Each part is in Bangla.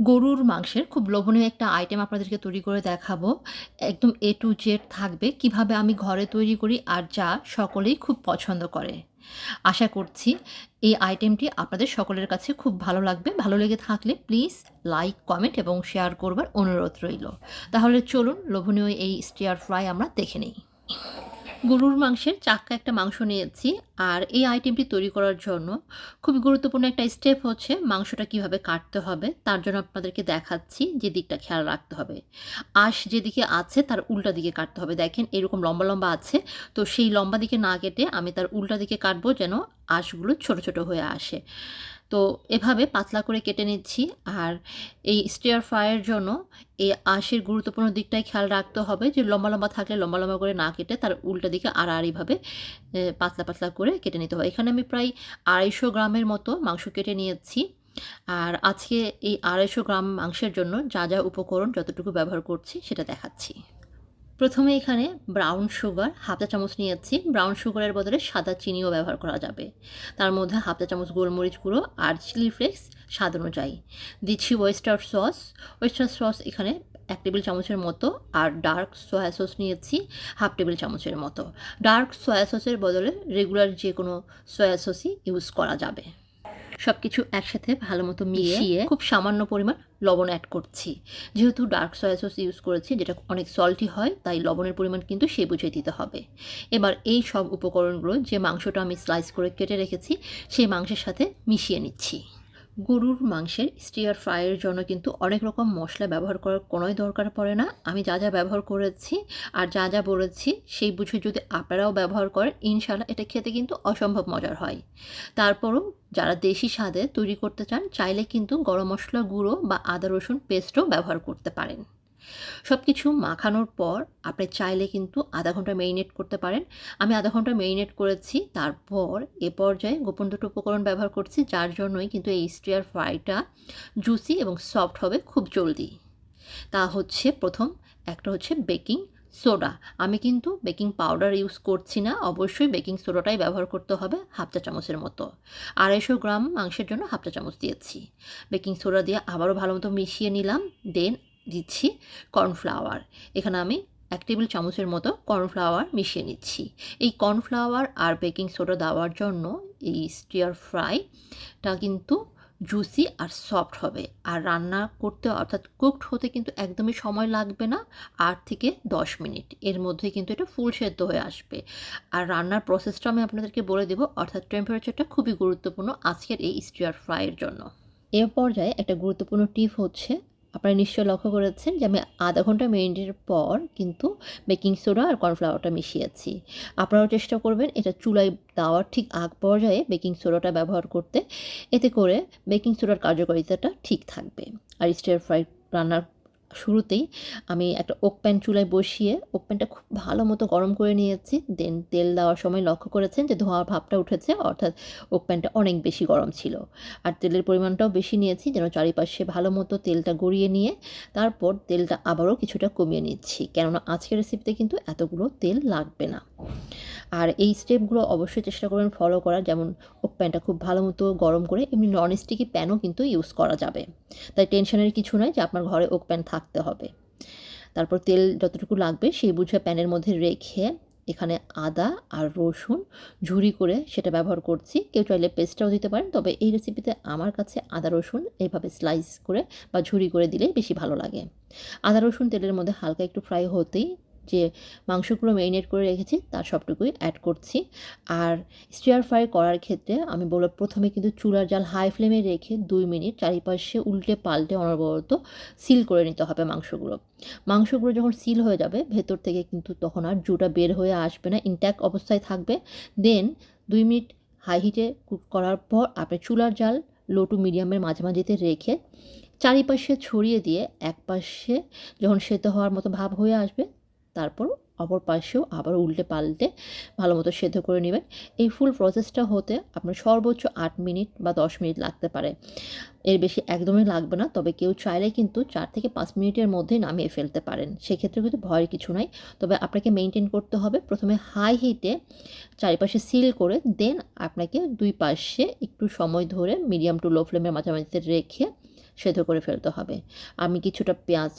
গরুর মাংসের খুব লোভনীয় একটা আইটেম আপনাদেরকে তৈরি করে দেখাবো। একদম এ টু জেড থাকবে। কীভাবে আমি ঘরে তৈরি করি আর যা সকলেই খুব পছন্দ করে। আশা করছি এই আইটেমটি আপনাদের সকলের কাছে খুব ভালো লাগবে। ভালো লেগে থাকলে প্লিজ লাইক কমেন্ট এবং শেয়ার করবার অনুরোধ রইল। তাহলে চলুন লোভনীয় এই স্টিয়ার ফ্রাই আমরা দেখে নিই। গরুর মাংসের চাক্কা একটা মাংস নিয়েছি। আর এই আইটেমটি তৈরি করার জন্য খুবই গুরুত্বপূর্ণ একটা স্টেপ হচ্ছে মাংসটা কীভাবে কাটতে হবে, তার জন্য আপনাদেরকে দেখাচ্ছি যে দিকটা খেয়াল রাখতে হবে। আঁশ যেদিকে আছে তার উল্টা দিকে কাটতে হবে। দেখেন এরকম লম্বা লম্বা আছে, তো সেই লম্বা দিকে না কেটে আমি তার উল্টা দিকে কাটবো যেন আঁশগুলো ছোট ছোট হয়ে আসে। তো এভাবে পাতলা করে কেটে নিচ্ছি আর এই স্টেয়ার ফ্রাইয়ের জন্য এই আঁশের গুরুত্বপূর্ণ দিকটাই খেয়াল রাখতে হবে যে লম্বা লম্বা থাকলে লম্বা লম্বা করে না কেটে তার উল্টা দিকে আড়াআড়িভাবে পাতলা পাতলা করে কেটে নিতে হবে এখানে আমি প্রায় আড়াইশো গ্রামের মতো মাংস কেটে নিয়েছি। আর আজকে এই আড়াইশো গ্রাম মাংসের জন্য যা যা উপকরণ যতটুকু ব্যবহার করছি সেটা দেখাচ্ছি। প্রথমে এখানে ব্রাউন সুগার হাফ চা চামচ নিয়েছি। ব্রাউন সুগারের বদলে সাদা চিনিও ব্যবহার করা যাবে। তার মধ্যে হাফ চা চামচ গোলমরিচ গুঁড়ো আর চিলি ফ্লেক্স স্বাদ অনুযায়ী। দিচ্ছি ওয়েস্টার সস ওয়েস্টার সস এখানে এক টেবিল চামচের মতো আর ডার্ক সয়া সস নিয়েছি হাফ টেবিল চামচের মতো। ডার্ক সয়া সসের বদলে রেগুলার যে কোনো সয়া সসই ইউজ করা যাবে। সব কিছু একসাথে ভালো মতো মিশিয়ে খুব সামান্য পরিমাণ লবণ অ্যাড করছি। যেহেতু ডার্ক সয়া সস ইউজ করেছি যেটা অনেক সল্টি হয় তাই লবণের পরিমাণ কিন্তু সে বুঝে দিতে হবে। এবার এই সব উপকরণগুলো যে মাংসটা আমি স্লাইস করে কেটে রেখেছি সেই মাংসের সাথে মিশিয়ে নিচ্ছি। গরুর মাংসের স্টিয়ার ফ্রাইয়ের জন্য কিন্তু অনেক রকম মশলা ব্যবহার করার কোনোই দরকার পড়ে না। আমি যা যা ব্যবহার করেছি আর যা যা বলেছি, সেই বুঝে যদি আপনারাও ব্যবহার করেন ইনশাল্লাহ এটা খেতে কিন্তু অসম্ভব মজার হয়। তারপরও যারা দেশি স্বাদে তৈরি করতে চান, চাইলে কিন্তু গরম মশলা গুঁড়ো বা আদা রসুন পেস্টও ব্যবহার করতে পারেন। সব কিছু মাখানোর পর আপনি চাইলে কিন্তু আধা ঘণ্টা মেরিনেট করতে পারেন। আমি আধা ঘণ্টা মেরিনেট করেছি, তারপর এ পর্যায়ে গোপন দুটো উপকরণ ব্যবহার করছি, যার জন্যই কিন্তু এই স্টিয়ার ফ্রাইটা জুসি এবং সফট হবে খুব জলদি। তা হচ্ছে প্রথম, একটা হচ্ছে বেকিং সোডা আমি কিন্তু বেকিং পাউডার ইউজ করছি না, অবশ্যই বেকিং সোডাটাই ব্যবহার করতে হবে হাফ চা চামচের মতো। আড়াইশো গ্রাম মাংসের জন্য হাফ চা চামচ দিয়েছি। বেকিং সোডা দিয়ে আবারও ভালো মতো মিশিয়ে নিলাম দেন দিচ্ছি কর্নফ্লাওয়ার। এখানে আমি এক টেবিল চামচের মতো কর্নফ্লাওয়ার মিশিয়ে নিচ্ছি। এই কর্নফ্লাওয়ার আর বেকিং সোডা দেওয়ার জন্য এই স্টিয়ার ফ্রাইটা কিন্তু জুসি আর সফট হবে। আর রান্না করতে অর্থাৎ কুকড হতে কিন্তু একদমই সময় লাগবে না, আট থেকে দশ মিনিট। এর মধ্যে কিন্তু এটা ফুল সেদ্ধ হয়ে আসবে। আর রান্নার প্রসেসটা আমি আপনাদেরকে বলে দেবো, অর্থাৎ টেম্পারেচারটা খুবই গুরুত্বপূর্ণ আজকের এই স্টিয়ার ফ্রাইয়ের জন্য। এর পর্যায়ে একটা গুরুত্বপূর্ণ টিপ হচ্ছে আপনারা নিশ্চয় লক্ষ্য করেছেন যে আমি আধা ঘণ্টা মেরিনেটের পর কিন্তু বেকিং সোডা আর কর্নফ্লাওয়ারটা মিশিয়েছি। আপনারাও চেষ্টা করবেন এটা চুলায় দেওয়ার ঠিক আগ পর্যায়ে বেকিং সোডাটা ব্যবহার করতে। এতে করে বেকিং সোডার কার্যকারিতাটা ঠিক থাকবে। আর স্টার ফ্রাই রান্নার শুরুতেই আমি একটা ওক প্যান চুলায় বসিয়ে ওক প্যানটা খুব ভালো মতো গরম করে নিয়েছি। দেন তেল দেওয়ার সময় লক্ষ্য করেছেন যে ধোঁয়ার ভাবটা উঠেছে, অর্থাৎ ওক প্যানটা অনেক বেশি গরম ছিল। আর তেলের পরিমাণটাও বেশি নিয়েছি, যেন চারিপাশে ভালো মতো তেলটা গড়িয়ে নিয়ে তারপর তেলটা আবারও কিছুটা কমিয়ে নিচ্ছি। কেননা আজকের রেসিপিতে কিন্তু এতগুলো তেল লাগবে না। আর এই স্টেপগুলো অবশ্যই চেষ্টা করবেন ফলো করার। যেমন ওক প্যানটা খুব ভালো মতো গরম করে, এমনি নন স্টিকি প্যানও কিন্তু ইউজ করা যাবে। তাই টেনশনের কিছু নয় যে আপনার ঘরে ওক প্যান থাকতে হবে। তারপর তেল যতটুকু লাগবে সেই বুঝে প্যানের মধ্যে রেখে এখানে আদা আর রসুন ঝুরি করে সেটা ব্যবহার করছি। কেউ চাইলে পেস্টটাও দিতে পারেন, তবে এই রেসিপিতে আমার কাছে আদা, রসুন এইভাবে স্লাইস করে বা ঝুরি করে দিলেই বেশি ভালো লাগে। আদা, রসুন তেলের মধ্যে হালকা একটু ফ্রাই হতেই যে মাংসগুলো মেরিনেট করে রেখেছি, তার সবটুকুই অ্যাড করছি। আর স্টিয়ার ফ্রাই করার ক্ষেত্রে আমি বলব প্রথমে কিন্তু চুলার জাল হাই ফ্লেমে রেখে দুই মিনিট চারিপাশে উল্টে পাল্টে অনবরত সিল করে নিতে হবে মাংসগুলো। মাংসগুলো যখন সিল হয়ে যাবে, ভেতর থেকে কিন্তু তখন আর জুটা বের হয়ে আসবে না ইনট্যাক্ট অবস্থায় থাকবে। দেন দুই মিনিট হাই হিটে কুক করার পর আপনি চুলার জাল লো টু মিডিয়ামের মাঝামাঝিতে রেখে চারিপাশে ছড়িয়ে দিয়ে এক পাশে যখন সেদ্ধ হওয়ার মতো ভাব হয়ে আসবে তারপর অপর পাশেও আবার উল্টে পাল্টে ভালো মতো সেদ্ধ করে নেবেন। এই ফুল প্রসেসটা হতে আপনার সর্বোচ্চ আট মিনিট বা দশ মিনিট লাগতে পারে। এর বেশি একদমই লাগবে না, তবে কেউ চাইলে কিন্তু চার থেকে পাঁচ মিনিটের মধ্যেই নামিয়ে ফেলতে পারেন। সেক্ষেত্রে কিন্তু ভয়ের কিছু নাই। তবে আপনাকে মেনটেন করতে হবে, প্রথমে হাই হিটে চারিপাশে সিল করে দেন আপনাকে দুই পাশে একটু সময় ধরে মিডিয়াম টু লো ফ্লেমের মাঝামাঝিতে রেখে সেদ্ধ করে ফেলতে হবে। আমি কিছুটা পেঁয়াজ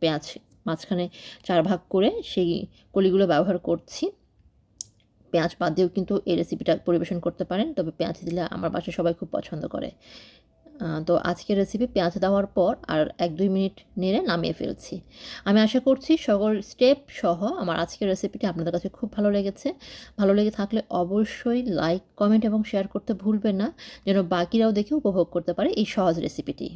পেঁয়াজ মাঝখানে চার ভাগ করে সেই কলিগুলো ব্যবহার করছি। পেঁয়াজ বাদ দিয়েও কিন্তু এই রেসিপিটা পরিবেশন করতে পারেন, তবে পেঁয়াজ দিলে আমার বাসায় সবাই খুব পছন্দ করে। তো আজকের রেসিপি পেঁয়াজ দেওয়ার পর আর এক দুই মিনিট নেড়ে নামিয়ে ফেলছি। আমি আশা করছি সকল স্টেপ সহ আমার আজকের রেসিপিটি আপনাদের কাছে খুব ভালো লেগেছে। ভালো লেগে থাকলে অবশ্যই লাইক কমেন্ট এবং শেয়ার করতে ভুলবেন না, যেন বাকিরাও দেখে উপভোগ করতে পারে এই সহজ রেসিপিটি